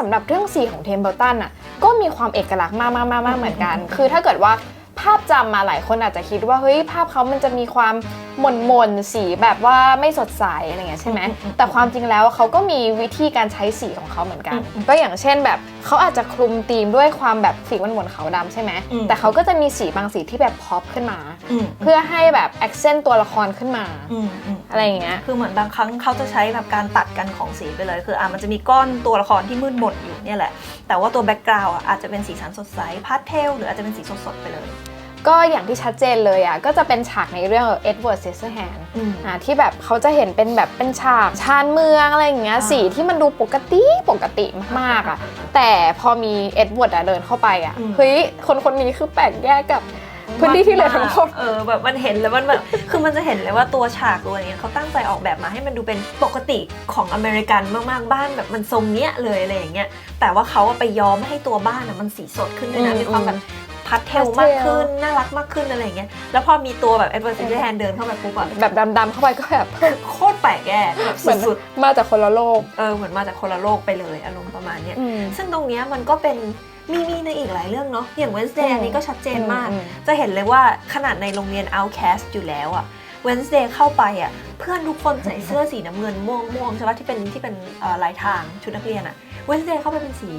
สำหรับเรื่องสีของเทมเ l ลตันอะก็มีความเอกลักษณ์มากมากมากมากเหมือนกัน คือถ้าเกิดว่า ภาพจำมาหลายคนอาจจะคิดว่าเฮ้ยภาพเขามันจะมีความหม่นมนๆสีแบบว่าไม่สดใสอะไรเงี้ยใช่ไหมอืมอืมแต่ความจริงแล้วเขาก็มีวิธีการใช้สีของเขาเหมือนกันอืมก็อย่างเช่นแบบเขาอาจจะคลุมธีมด้วยความแบบสีมันหมนๆขาวดำใช่ไหมอืมแต่เขาก็จะมีสีบางสีที่แบบพอปขึ้นมาอืมเพื่อให้แบบ accent ตัวละครขึ้นมาอืมอืมอะไรอย่างเงี้ยคือเหมือนบางครั้งเขาจะใช้แบบการตัดกันของสีไปเลยคืออะมันจะมีก้อนตัวละครที่มืดมนอยู่เนี่ยแหละแต่ว่าตัวแบ็กกราวด์อะอาจจะเป็นสีสันสดใสพาสเทลหรืออาจจะเป็นสีสดๆไปเลย ก็อย่างที่ชัดเจนเลยอะก็จะเป็นฉากในเรื่องเอ็ดเวิร์ดเซสเซอร์แฮนอืมอ่าที่แบบเขาจะเห็นเป็นแบบเป็นฉากชานเมืองอะไรอย่างเงี้ยอ่าสีที่มันดูปกติปกติมากๆอะแต่พอมีเอ็ดเวิร์ดอะเดินเข้าไปอะอืมเฮ้ยคนคนนี้คือแปลกแยกกับพื้นที่ที่เหลือทั้งหมดเออแบบมันเห็นแล้วมันแบบคือมันจะเห็นเลยว่าตัวฉากตัวเนี้ยเขาตั้งใจออกแบบมาให้มันดูเป็นปกติของอเมริกันมากๆบ้านแบบมันทรงเนี้ยเลยอะไรอย่างเงี้ยแต่ว่าเขาอะไปย้อมให้ตัวบ้านอะมันสีสดขึ้นด้วยนะอืมมีความแบบ พัดเทล pastel มากขึ้น น่ารักมากขึ้นอะไรอย่างเงี้ยแล้วพอมีตัวแบบเอ็ดเวิร์ดซิแฮนเดินเข้าไปปุ๊บอะแบบดำๆเข้าไปก็แบบโคตรแปลกแย่แบบเหมือนสุดมาจากคนละโลกๆเออเหมือนมาจากคนละโลกไปเลยอารมณ์ประมาณเนี้ยอืมซึ่งตรงเนี้ยมันก็เป็นมีมีในอีกหลายเรื่องเนาะอย่าง Wednesday อืมอันนี้ก็ชัดเจนมากอืมจะเห็นเลยว่าขนาดในโรงเรียน Outcast อยู่แล้วอะ Wednesday เข้าไปอะเพื่อนทุกคนใส่เสื้อสีน้ำเงินม่วงม่วงใช่ปะที่เป็นที่เป็นเอ่อลายทางชุดนักเรียนอะ Wednesday เข้าไปเป็นสี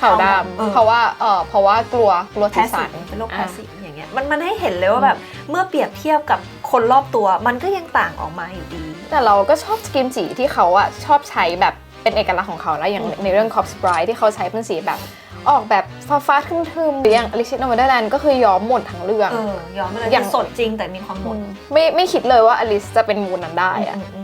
ขาวดเออำเพราะว่าเออเพราะว่ากลัวกลัวแพ้สีสีสัน เป็นโรคแพ้อะสีอย่างเงี้ยมันมันให้เห็นเลยว่าแบบเมื่อเปรียบเทียบกับคนรอบตัว มันก็ยังต่างออกมาอยู่ดี แต่เราก็ชอบสกิมสีที่เขาอะชอบใช้แบบเป็นเอกลักษณ์ของเขาแล้วอย่างอืม ในเรื่อง Cop Sprite ที่เขาใช้เป็นสีแบบออกแบบฟ้าฟ้าๆทึมๆหรืออย่าง Alice in Wonderland ก็คือย้อมหมดทั้งเรื่อง เออยอมไปเลยอย่างสดจริงแต่มีความหมด ไม่ไม่คิดเลยว่าอลิสจะเป็นมูนนั้นได้อะ อืมอืม